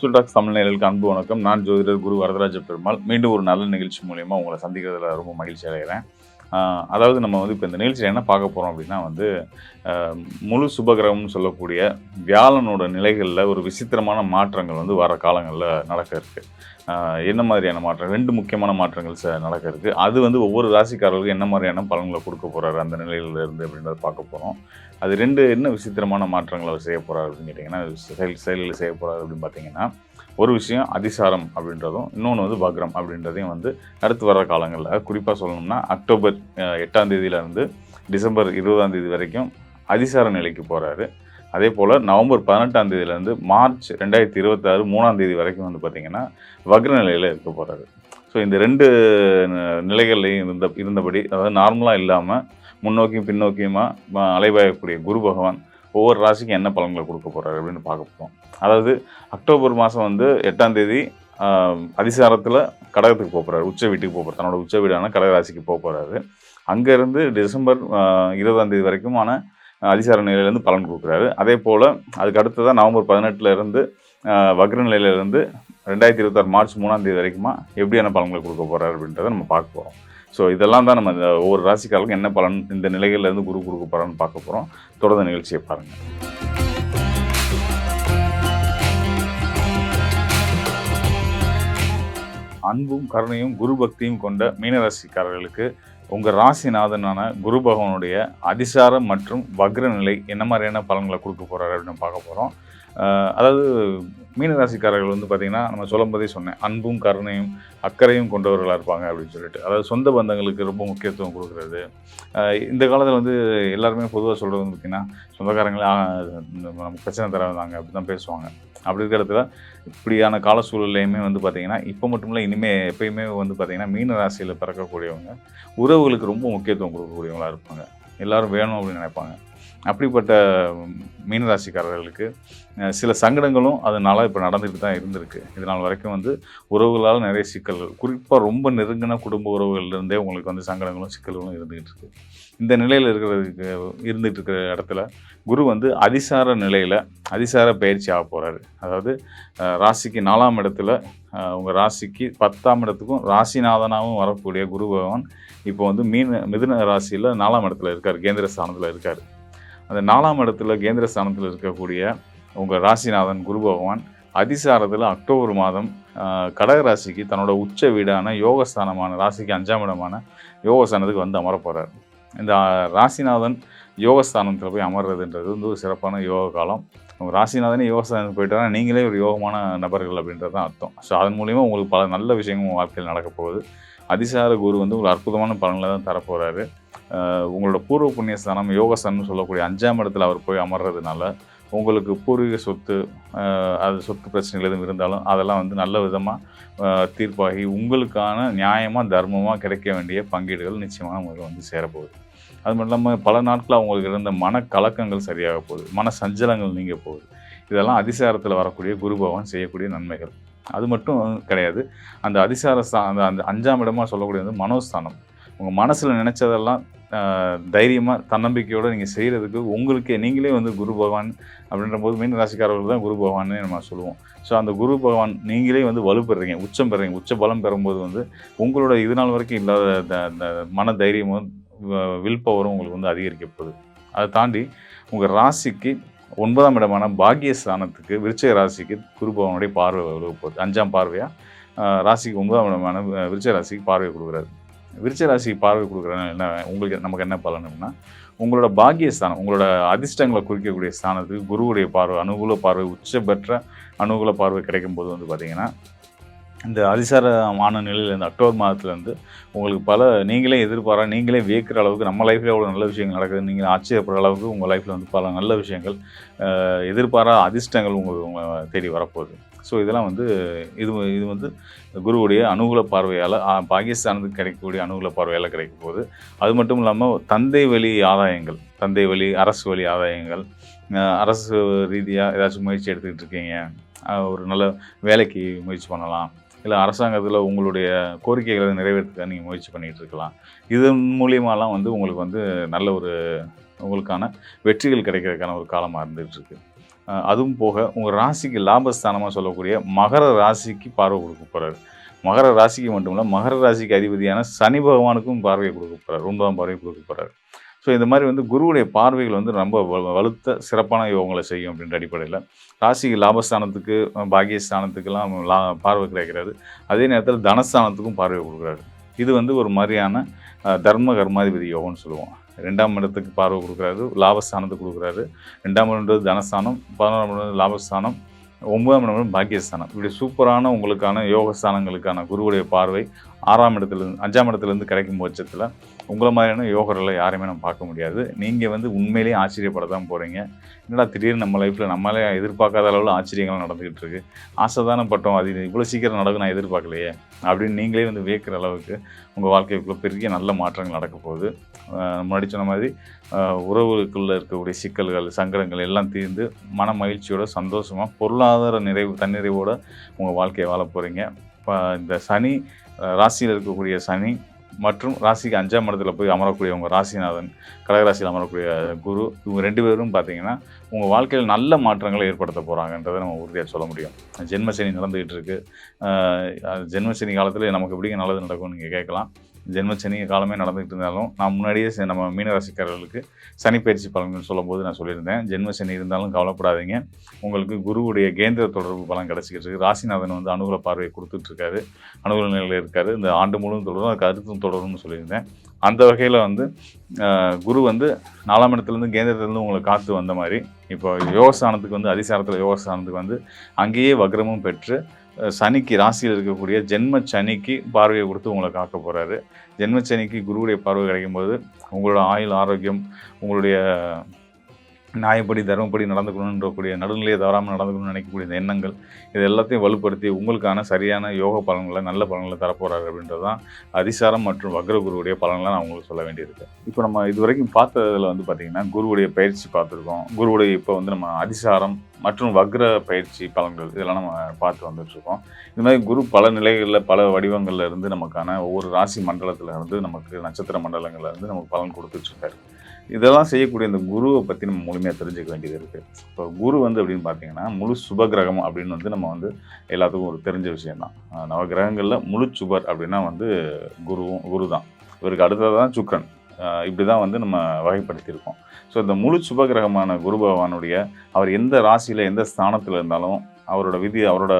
Spiritual tax தமிழ்நேயர்களுக்கு அன்பு வணக்கம். நான் ஜோதிடர் குரு வரதராஜ பெருமாள். மீண்டும் ஒரு நல்ல நிகழ்ச்சி மூலயமா உங்களை சந்திக்கிறதுல ரொம்ப மகிழ்ச்சி அடைகிறேன். அதாவது நம்ம வந்து இப்போ இந்த நிகழ்ச்சியில் என்ன பார்க்க போகிறோம் அப்படின்னா வந்து முழு சுபகிரகம்னு சொல்லக்கூடிய வியாழனோட நிலைகளில் ஒரு விசித்திரமான மாற்றங்கள் வந்து வர காலங்களில் நடக்க இருக்குது என்ன மாதிரியான மாற்றம் ரெண்டு முக்கியமான மாற்றங்கள் ச நடக்க இருக்குது அது வந்து ஒவ்வொரு ராசிக்காரர்களுக்கும் என்ன மாதிரியான பலன்களை கொடுக்க போகிறாரு அந்த நிலையில இருந்து அப்படின்றத பார்க்க போகிறோம் அது ரெண்டு என்ன விசித்திரமான மாற்றங்களை அவர் செய்ய போகிறார் அப்படின்னு கேட்டிங்கன்னா செயல் செயலில் செய்ய போகிறார் அப்படின்னு பார்த்தீங்கன்னா ஒரு விஷயம் அதிசாரம் அப்படின்றதும் இன்னொன்று வந்து பக்ரம் அப்படின்றதையும் வந்து அடுத்து வர காலங்களில் குறிப்பாக சொல்லணும்னா அக்டோபர் எட்டாம் தேதியிலேருந்து டிசம்பர் இருபதாம் தேதி வரைக்கும் அதிசார நிலைக்கு போகிறாரு அதே போல் நவம்பர் பதினெட்டாம் தேதியிலேருந்து மார்ச் ரெண்டாயிரத்தி இருபத்தாறு மூணாம் தேதி வரைக்கும் வந்து பார்த்திங்கன்னா வக்ர நிலையில் இருக்க போகிறாரு ஸோ இந்த ரெண்டு ந- நிலைகள்லையும் இருந்த இருந்தபடி அதாவது நார்மலாக இல்லாமல் முன்னோக்கியும் பின்னோக்கியுமா அலைபாயக்கூடிய குரு பகவான் ஒவ்வொரு ராசிக்கும் என்ன பலன்களை கொடுக்க போகிறாரு அப்படின்னு பார்க்க போகிறோம் அதாவது அக்டோபர் மாதம் வந்து எட்டாம் தேதி அதிசாரத்தில் கடகத்துக்கு போகிறாரு உச்ச வீட்டுக்கு போகிறார் தன்னோட உச்ச வீடான கடகராசிக்கு போக போகிறாரு அங்கேருந்து டிசம்பர் இருபதாம் தேதி வரைக்குமான அதிசார நிலையிலேருந்து பலன் கொடுக்குறாரு. அதே போல் அதுக்கு அடுத்ததாக நவம்பர் பதினெட்டுலேருந்து வக்ர நிலையிலேருந்து ரெண்டாயிரத்தி இருபத்தாறு மார்ச் மூணாம் தேதி வரைக்குமா எப்படியான பலன்களை கொடுக்க போகிறாரு அப்படின்றத நம்ம பார்க்க போகிறோம் ஸோ இதெல்லாம் தான் நம்ம இந்த ஒவ்வொரு ராசிக்காரருக்கும் என்ன பலன் இந்த நிலைகள்லேருந்து குரு கொடுக்க போகிறான்னு பார்க்க போகிறோம் தொடர்ந்து நிகழ்ச்சியை பாருங்கள் அன்பும் கருணையும் குரு பக்தியும் கொண்ட மீனராசிக்காரர்களுக்கு உங்கள் ராசிநாதனான குரு பகவானுடைய அதிசாரம் மற்றும் வக்ர நிலை என்ன மாதிரியான பலன்களை கொடுக்க போகிறாரு அப்படின்னு பார்க்க போகிறோம் அதாவது மீனராசிக்காரர்கள் வந்து பார்த்திங்கன்னா நம்ம சொல்லும்போதே சொன்னேன் அன்பும் கருணையும் அக்கறையும் கொண்டவர்களாக இருப்பாங்க அப்படின்னு சொல்லிட்டு. அதாவது சொந்த பந்தங்களுக்கு ரொம்ப முக்கியத்துவம் கொடுக்குறது. இந்த காலத்தில் வந்து எல்லாருமே பொதுவாக சொல்கிறது வந்து பார்த்திங்கன்னா சொந்தக்காரங்களே இந்த நமக்கு பிரச்சனை தர வந்தாங்க அப்படி தான் பேசுவாங்க. அப்படி இருக்கிற இடத்துல இப்படியான கால சூழல்லையுமே வந்து பார்த்திங்கன்னா இப்போ மட்டும் இல்லை இனிமேல் எப்பயுமே வந்து பார்த்திங்கன்னா மீன ராசியில் பிறக்கக்கூடியவங்க உறவுகளுக்கு ரொம்ப முக்கியத்துவம் கொடுக்கக்கூடியவங்களா இருப்பாங்க. எல்லோரும் வேணும் அப்படின்னு நினைப்பாங்க. அப்படிப்பட்ட மீனராசிக்காரர்களுக்கு சில சங்கடங்களும் அதனால் இப்போ நடந்துக்கிட்டு தான் இருந்திருக்கு. இது நாள் வரைக்கும் வந்து உறவுகளால் நிறைய சிக்கல்கள் குறிப்பாக ரொம்ப நெருங்கின குடும்ப உறவுகள்லேருந்தே உங்களுக்கு வந்து சங்கடங்களும் சிக்கல்களும் இருந்துகிட்டு இருக்கு. இந்த நிலையில் இருக்கிறதுக்கு இருந்துகிட்டு இருக்கிற இடத்துல குரு வந்து அதிசார நிலையில் அதிசார பயிற்சி ஆக போகிறாரு அதாவது ராசிக்கு நாலாம் இடத்துல உங்கள் ராசிக்கு பத்தாம் இடத்துக்கும் ராசிநாதனாகவும் வரக்கூடிய குரு பகவான் இப்போ வந்து மீன மிதுன ராசியில் நாலாம் இடத்துல இருக்கார் கேந்திர ஸ்தானத்தில் இருக்கார். அந்த நாலாம் இடத்துல கேந்திர ஸ்தானத்தில் இருக்கக்கூடிய உங்கள் ராசிநாதன் குரு பகவான் அதிசாரத்தில் அக்டோபர் மாதம் கடகராசிக்கு கடக ராசிக்கு தன்னோட உச்ச வீடான யோகஸ்தானமான ராசிக்கு அஞ்சாம் இடமான யோகஸ்தானத்துக்கு வந்து அமரப்போகிறார் இந்த ராசிநாதன் யோகஸ்தானத்தில் போய் அமர்றதுன்றது வந்து ஒரு சிறப்பான யோக காலம். உங்கள் ராசிநாதனே யோகஸ்தானத்துக்கு போயிட்டாரா நீங்களே ஒரு யோகமான நபர்கள் அப்படின்றது தான் அர்த்தம். ஸோ அதன் மூலிமா உங்களுக்கு பல நல்ல விஷயங்கள் உங்கள் வாழ்க்கையில் நடக்க போகுது. அதிசார குரு வந்து ஒரு அற்புதமான பலன்களை தான் தரப்போகிறாரு உங்களோட பூர்வ புண்ணிய ஸ்தானம் யோகஸ்தானம் சொல்லக்கூடிய அஞ்சாம் இடத்துல அவர் போய் அமர்றதுனால உங்களுக்கு பூர்வீக சொத்து அது சொத்து பிரச்சனைகள் எதுவும் இருந்தாலும் அதெல்லாம் வந்து நல்ல விதமாக தீர்ப்பாகி உங்களுக்கான நியாயமாக தர்மமாக கிடைக்க வேண்டிய பங்கீடுகள் நிச்சயமாக உங்களுக்கு வந்து சேரப்போகுது. அது மட்டும் இல்லாமல் பல நாட்கள் அவங்களுக்கு இருந்த மனக்கலக்கங்கள் சரியாக போகுது. மன சஞ்சலங்கள் நீங்க போகுது. இதெல்லாம் அதிசாரத்தில் வரக்கூடிய குரு பகவான் செய்யக்கூடிய நன்மைகள். அது மட்டும் கிடையாது. அந்த அதிசார அந்த அந்த அஞ்சாம் இடமாக சொல்லக்கூடிய வந்து மனோஸ்தானம். உங்கள் மனசில் நினச்சதெல்லாம் தைரியமாக தன்னம்பிக்கையோடு நீங்கள் செய்கிறதுக்கு உங்களுக்கே நீங்களே வந்து குரு பகவான் அப்படின்ற போது மீன ராசிக்காரர்கள் தான் குரு பகவான்னு நம்ம சொல்லுவோம். ஸோ அந்த குரு பகவான் நீங்களே வந்து வலுப்பெறீங்க உச்சம் பெறீங்க உச்ச பலம் பெறும்போது வந்து உங்களோட இது நாள் வரைக்கும் இல்லாத மன தைரியமும் வில் பவரும் உங்களுக்கு வந்து அதிகரிக்க போகுது அதை தாண்டி உங்கள் ராசிக்கு ஒன்பதாம் இடமான பாக்கியஸ்தானத்துக்கு விருச்சிக ராசிக்கு குரு பகவானுடைய பார்வை விழுக போகுது. அஞ்சாம் பார்வையாக ராசிக்கு ஒன்பதாம் இடமான அஹ், ராசிக்கு பார்வை கொடுக்குறாரு. விருச்சிக ராசிக்கு பார்வை கொடுக்குறதுனால என்ன உங்களுக்கு நமக்கு என்ன பலன் அப்படின்னா உங்களோட பாக்கியஸ்தானம் உங்களோட அதிர்ஷ்டங்களை குறிக்கக்கூடிய ஸ்தானத்துக்கு குருவுடைய பார்வை அனுகூல பார்வை உச்ச பெற்ற அனுகூல பார்வை கிடைக்கும் போது வந்து பார்த்திங்கன்னா இந்த அதிசாரமான நிலையில் இந்த அக்டோபர் மாதத்துலேருந்து உங்களுக்கு பல நீங்களே எதிர்பாரா நீங்களே வியக்கிற அளவுக்கு நம்ம லைஃப்பில் எவ்வளோ நல்ல விஷயங்கள் நடக்குது நீங்கள் ஆச்சரியப்படுற அளவுக்கு உங்கள் லைஃப்பில் வந்து பல நல்ல விஷயங்கள் எதிர்பாரா அதிர்ஷ்டங்கள் உங்களுக்கு உங்களை தேடி வரப்போகுது. ஸோ இதெல்லாம் வந்து இது இது வந்து குருவுடைய அனுகூல பார்வையால் பாகிஸ்தானுக்கு கிடைக்கக்கூடிய அனுகூல பார்வையால் கிடைக்க போகுது. அது மட்டும் இல்லாமல் தந்தை வழி ஆதாயங்கள் தந்தை வழி அரசு வழி ஆதாயங்கள் அரசு ரீதியாக ஏதாச்சும் முயற்சி எடுத்துக்கிட்டு இருக்கீங்க ஒரு நல்ல வேலைக்கு முயற்சி பண்ணலாம். இல்லை அரசாங்கத்தில் உங்களுடைய கோரிக்கைகளை நிறைவேற்றுக்க நீங்கள் முயற்சி பண்ணிகிட்டு இருக்கலாம். இதன் மூலியமாலாம் வந்து உங்களுக்கு வந்து நல்ல ஒரு உங்களுக்கான வெற்றிகள் கிடைக்கிறதுக்கான ஒரு காலமாக இருந்துகிட்ருக்கு அதுவும் போக உங்கள் ராசிக்கு லாபஸ்தானமாக சொல்லக்கூடிய மகர ராசிக்கு பார்வை கொடுக்க போகிறாரு மகர ராசிக்கு மட்டும் இல்லை மகர ராசிக்கு அதிபதியான சனி பகவானுக்கும் பார்வையை கொடுக்க போகிறார் ஒன்பதாம் பார்வையை கொடுக்க போகிறார் ஸோ இந்த மாதிரி வந்து குருவுடைய பார்வைகள் வந்து ரொம்ப வ- வலுத்த சிறப்பான யோகங்களை செய்யும் அப்படின்ற அடிப்படையில் ராசிக்கு லாபஸ்தானத்துக்கு பாகியஸ்தானத்துக்கெல்லாம் லா பார்வை கிடைக்கிறாரு அதே நேரத்தில் தனஸ்தானத்துக்கும் பார்வை கொடுக்குறாரு. இது வந்து ஒரு மாதிரியான தர்ம கர்மாதிபதி யோகம்னு சொல்லுவோம். ரெண்டாம் இடத்துக்கு பார்வை கொடுக்குறாரு லாபஸ்தானத்துக்கு கொடுக்குறாரு. ரெண்டாம் இடம்ன்றது தனஸ்தானம் பதினோராம் இடம் லாபஸ்தானம் ஒன்பதாம் இடம் பாக்கியஸ்தானம். இப்படி சூப்பரான உங்களுக்கான யோகஸ்தானங்களுக்கான குருவுடைய பார்வை ஆறாம் இடத்துலேருந்து அஞ்சாம் இடத்துலேருந்து கிடைக்கும் பட்சத்தில் உங்களை மாதிரியான யோகர்களை யாரையுமே நம்ம பார்க்க முடியாது. நீங்கள் வந்து உண்மையிலேயே ஆச்சரியப்பட தான் போகிறீங்க என்னடா திடீர்னு நம்ம லைஃப்பில் நம்மளே எதிர்பார்க்காத அளவில் ஆச்சரியங்கள் நடந்துகிட்டு இருக்கு. ஆசை தானே பட்டோம் அது இவ்வளோ சீக்கிரம் நடக்கும் நான் எதிர்பார்க்கலையே அப்படின்னு நீங்களே வந்து வியக்கிற அளவுக்கு உங்கள் வாழ்க்கைக்குள்ளே பெரிய நல்ல மாற்றங்கள் நடக்க போகுது. முன்னாடி சொன்ன மாதிரி உறவுகளுக்குள்ளே இருக்கக்கூடிய சிக்கல்கள் சங்கடங்கள் எல்லாம் தீர்ந்து மன மகிழ்ச்சியோட சந்தோஷமாக பொருளாதார நிறைவு தன்னிறைவோடு உங்கள் வாழ்க்கையை வாழ போகிறீங்க இப்போ இந்த சனி ராசியில் இருக்கக்கூடிய சனி மற்றும் ராசிக்கு அஞ்சாம் இடத்துல போய் அமரக்கூடிய உங்கள் ராசிநாதன் கடகராசியில் அமரக்கூடிய குரு இவங்க ரெண்டு பேரும் பார்த்தீங்கன்னா உங்கள் வாழ்க்கையில் நல்ல மாற்றங்களை ஏற்படுத்த போகிறாங்கன்றதை நம்ம உறுதியாக சொல்ல முடியும். ஜென்மசனி நடந்துகிட்டு இருக்கு. ஜென்மசனி காலத்தில் நமக்கு எப்படிங்க நல்லது நடக்கும்னு நீங்கள் கேட்கலாம். ஜென்மச்சனி காலமே நடந்துகிட்டு இருந்தாலும் நான் முன்னாடியே நம்ம மீனராசிக்காரர்களுக்கு சனிப்பயிற்சி பலன்கள் சொல்லும்போது நான் சொல்லியிருந்தேன். ஜென்மச்சனி இருந்தாலும் கவலைப்படாதீங்க. உங்களுக்கு குருவுடைய கேந்திர தொடர்பு பலன் கிடச்சிக்கிட்டு இருக்கு. ராசிநாதன் வந்து அனுகூல பார்வையை கொடுத்துட்ருக்காரு. அனுகூல நிலையில் இருக்கார். இந்த ஆண்டு முழுவதும் தொடரும். அதுக்கு அடுத்தும் தொடரும்னு சொல்லியிருந்தேன். அந்த வகையில் வந்து குரு வந்து நாலாம் இடத்துலேருந்து கேந்திரத்துலேருந்து உங்களை காத்து வந்த மாதிரி இப்போ யோகஸ்தானத்துக்கு வந்து அதிசாரத்தில் யோகஸ்தானத்துக்கு வந்து அங்கேயே வக்ரமும் பெற்று சனிக்கு ராசியில் இருக்கக்கூடிய ஜென்ம சனிக்கு பார்வையை கொடுத்து உங்களை காக்க போகிறாரு ஜென்ம சனிக்கு குருவுடைய பார்வை கிடைக்கும்போது உங்களோட ஆயுள் ஆரோக்கியம் உங்களுடைய நியாயப்படி தர்மப்படி நடந்துக்கணுன்றக்கூடிய நடுநிலையை தவறாமல் நடந்துக்கணும்னு நினைக்கக்கூடிய இந்த எண்ணங்கள் இது எல்லாத்தையும் வலுப்படுத்தி உங்களுக்கான சரியான யோக பலன்களை நல்ல பலன்களை தரப்போகிறார் அப்படின்றது தான் அதிசாரம் மற்றும் வக்ர குருவுடைய பலன்களை நான் உங்களுக்கு சொல்ல வேண்டியிருக்கு. இப்போ நம்ம இது வரைக்கும் பார்த்ததில் வந்து பார்த்திங்கன்னா குருவுடைய பயிற்சி பார்த்துருக்கோம். குருவுடைய இப்போ வந்து நம்ம அதிசாரம் மற்றும் வக்ர பயிற்சி பலன்கள் இதெல்லாம் நம்ம பார்த்து வந்துட்டுருக்கோம். இது மாதிரி குரு பல நிலைகளில் பல வடிவங்கள்ல இருந்து நமக்கான ஒவ்வொரு ராசி மண்டலத்தில் இருந்து நமக்கு நட்சத்திர மண்டலங்களில் இருந்து நமக்கு பலன் கொடுத்துட்ருக்காரு. இதெல்லாம் செய்யக்கூடிய இந்த குருவை பற்றி நம்ம முழுமையாக தெரிஞ்சுக்க வேண்டியது இருக்குது இப்போ குரு வந்து அப்படின்னு பார்த்தீங்கன்னா முழு சுபகிரகம் அப்படின்னு வந்து நம்ம வந்து எல்லாத்துக்கும் ஒரு தெரிஞ்ச விஷயம்தான். நவ நவகிரகங்களில் முழு சுபர் அப்படின்னா வந்து குருவும் குரு தான் இவருக்கு அடுத்தது தான் சுக்கரன். இப்படி தான் வந்து நம்ம வகைப்படுத்தியிருக்கோம். ஸோ இந்த முழு சுபகிரகமான குரு பகவானுடைய அவர் எந்த ராசியில் எந்த ஸ்தானத்தில் இருந்தாலும் அவரோட விதி அவரோட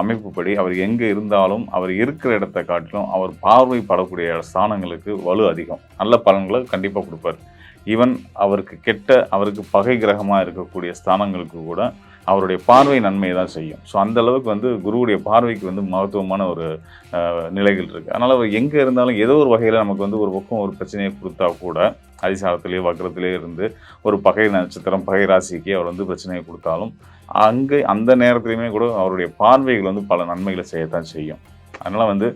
அமைப்புப்படி அவர் எங்கே இருந்தாலும் அவர் இருக்கிற இடத்த காட்டிலும் அவர் பார்வைப்படக்கூடிய ஸ்தானங்களுக்கு வலு அதிகம். நல்ல பலன்களை கண்டிப்பாக கொடுப்பார். ஈவன் அவருக்கு கெட்ட அவருக்கு பகை கிரகமாக இருக்கக்கூடிய ஸ்தானங்களுக்கு கூட அவருடைய பார்வை நன்மையை தான் செய்யும். ஸோ அந்த அளவுக்கு வந்து குருவுடைய பார்வைக்கு வந்து மகத்துவமான ஒரு நிலைகள் இருக்குது அதனால் அவர் எங்கே இருந்தாலும் ஏதோ ஒரு வகையில் நமக்கு வந்து ஒரு பக்கம் ஒரு பிரச்சனையை கொடுத்தா கூட அதிசாரத்திலேயே வக்கரத்திலே இருந்து ஒரு பகை நட்சத்திரம் பகை ராசிக்கு அவர் வந்து பிரச்சனையை கொடுத்தாலும் அங்கே அந்த நேரத்துலையுமே கூட அவருடைய பார்வைகள் வந்து பல நன்மைகளை செய்யத்தான் செய்யும். அதனால் வந்து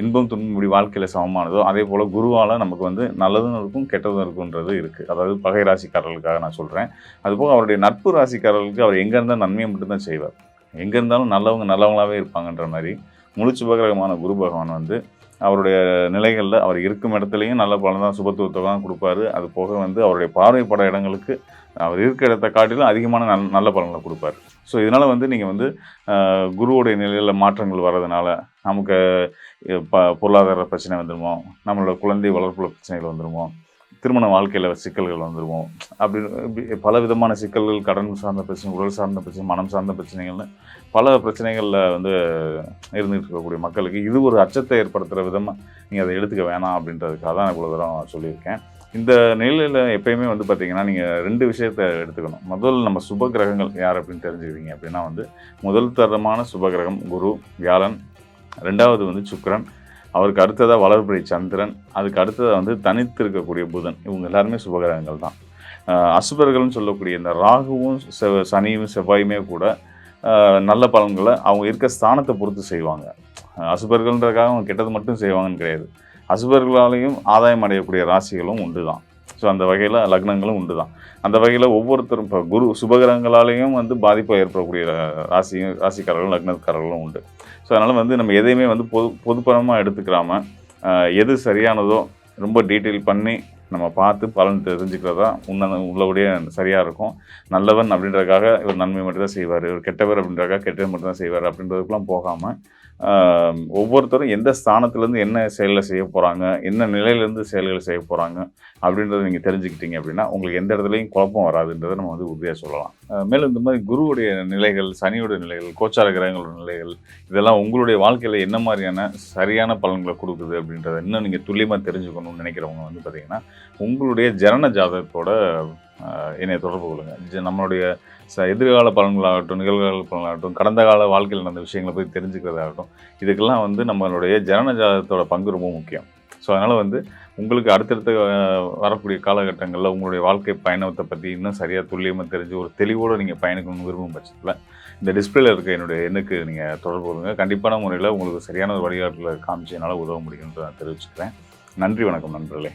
இன்பம் துன்பம் இப்படி வாழ்க்கையில் சமமானதோ அதே போல் குருவால் நமக்கு வந்து நல்லதும் இருக்கும் கெட்டதும் இருக்குன்றது இருக்குது அதாவது பகை ராசிக்காரர்களுக்காக நான் சொல்கிறேன் அதுபோக அவருடைய நட்பு ராசிக்காரர்களுக்கு அவர் எங்கே இருந்தால் நன்மையை மட்டும்தான் செய்வார். எங்கே இருந்தாலும் நல்லவங்க நல்லவங்களாகவே இருப்பாங்கன்ற மாதிரி முழுச்சு பகிரகமான குரு பகவான் வந்து அவருடைய நிலைகளில் அவர் இருக்கும் இடத்துலையும் நல்ல பலன் தான் சுபத்துவத்தை தான் கொடுப்பாரு. அது போக வந்து அவருடைய பார்வைப்பட இடங்களுக்கு அவர் இருக்கிற இடத்த காட்டிலும் அதிகமான நல் நல்ல பலன்களை கொடுப்பார். ஸோ இதனால் வந்து நீங்கள் வந்து குருவோடைய நிலையில் மாற்றங்கள் வர்றதுனால நமக்கு ப பொருளாதார பிரச்சனை வந்துடுமோ நம்மளோட குழந்தை வளர்ப்புல பிரச்சனைகள் வந்துடுமோ திருமண வாழ்க்கையில் சிக்கல்கள் வந்துடுவோம் அப்படி பல விதமான சிக்கல்கள் கடன் சார்ந்த பிரச்சனை உடல் சார்ந்த பிரச்சனை மனம் சார்ந்த பிரச்சனைகள்னு பல பிரச்சனைகளில் வந்து இருந்துகிட்டு இருக்கக்கூடிய மக்களுக்கு இது ஒரு அச்சத்தை ஏற்படுத்துகிற விதமாக நீங்கள் அதை எடுத்துக்க வேணாம் அப்படின்றதுக்காக தான் இவ்வளோ தூரம் சொல்லியிருக்கேன். இந்த நிலையில் எப்பயுமே வந்து பார்த்தீங்கன்னா நீங்கள் ரெண்டு விஷயத்தை எடுத்துக்கணும். முதல் நம்ம சுப கிரகங்கள் யார் அப்படின்னு தெரிஞ்சுக்கிறீங்க அப்படின்னா வந்து முதல் தரமான சுப கிரகம் குரு வியாழன். ரெண்டாவது வந்து சுக்கரன். அவருக்கு அடுத்ததாக வளர்பிறை சந்திரன். அதுக்கு அடுத்ததாக வந்து தனித்து இருக்கக்கூடிய புதன். இவங்க எல்லாருமே சுபகிரகங்கள் தான். அசுபர்கள்னு சொல்லக்கூடிய இந்த ராகுவும் செவ் சனியும் செவ்வாயுமே கூட நல்ல பலன்களை அவங்க இருக்க ஸ்தானத்தை பொறுத்து செய்வாங்க. அசுபர்கள்ன்றக்காக அசுபர்கள்ன்றதுக்காக அவங்க கெட்டது மட்டும் செய்வாங்கன்னு கிடையாது. அசுபர்களாலையும் ஆதாயம் அடையக்கூடிய ராசிகளும் உண்டு தான் ஸோ அந்த வகையில் லக்னங்களும் உண்டு தான் அந்த வகையில் ஒவ்வொருத்தரும் இப்போ குரு சுபகிரகங்களாலேயும் வந்து பாதிப்பு ஏற்படக்கூடிய ராசியும் ராசிக்காரர்களும் லக்னக்காரர்களும் உண்டு. ஸோ அதனால் வந்து நம்ம எதையுமே வந்து பொது பொதுப்பரமாக எடுத்துக்கிறாம எது சரியானதோ ரொம்ப டீட்டெயில் பண்ணி நம்ம பார்த்து பலன் தெரிஞ்சுக்கிறதா உன்ன உள்ளபடியே சரியாக இருக்கும். நல்லவன் அப்படின்றதுக்காக இவர் நன்மை மட்டும் தான் செய்வார். இவர் கெட்டவர் அப்படின்றக்காக கெட்டவர் மட்டும் தான் செய்வார் அப்படின்றதுக்குலாம் போகாமல் ஒவ்வொருத்தரும் எந்த ஸ்தானத்துலேருந்து என்ன செயலில் செய்ய போகிறாங்க என்ன நிலையிலேருந்து செயல்கள் செய்ய போகிறாங்க அப்படின்றத நீங்கள் தெரிஞ்சுக்கிட்டீங்க அப்படின்னா உங்களுக்கு எந்த இடத்துலையும் குழப்பம் வராதுன்றதை நம்ம வந்து உறுதியாக சொல்லலாம். மேலும் இந்த மாதிரி குருவுடைய நிலைகள் சனியோட நிலைகள் கோச்சார கிரகங்களோட நிலைகள் இதெல்லாம் உங்களுடைய வாழ்க்கையில் என்ன மாதிரியான சரியான பலன்களை கொடுக்குது அப்படின்றத இன்னும் நீங்கள் துல்லியமாக தெரிஞ்சுக்கணும்னு நினைக்கிறவங்க வந்து பார்த்திங்கன்னா உங்களுடைய ஜனன ஜாதகத்தோட என்னை தொடர்பு கொள்ளுங்கள் ஜ- நம்மளுடைய ச எதிர்கால பலன்களாகட்டும் நிகழ்கால பலன்களாகட்டும் கடந்த கால வாழ்க்கையில் நடந்த விஷயங்களை பற்றி தெரிஞ்சுக்கிறதாகட்டும் இதுக்கெல்லாம் வந்து நம்மளுடைய ஜனன பங்கு ரொம்ப முக்கியம். ஸோ அதனால் வந்து உங்களுக்கு அடுத்தடுத்த வரக்கூடிய காலகட்டங்களில் உங்களுடைய வாழ்க்கை பயணத்தை பற்றி இன்னும் சரியாக துல்லியமாக தெரிஞ்சு ஒரு தெளிவோடு நீங்கள் பயணிக்கணும்னு விரும்பும் பட்சத்தில் இந்த டிஸ்பிளேல இருக்க என்னுடைய எண்ணுக்கு நீங்கள் தொடர்பு கொள்ளுங்கள் கண்டிப்பான முறையில் உங்களுக்கு சரியான ஒரு வழிகாட்டில் காமிச்சு என்னால் உதவ முடியும்னு நான் தெரிவிச்சுக்கிறேன். நன்றி வணக்கம் நண்பர்களே.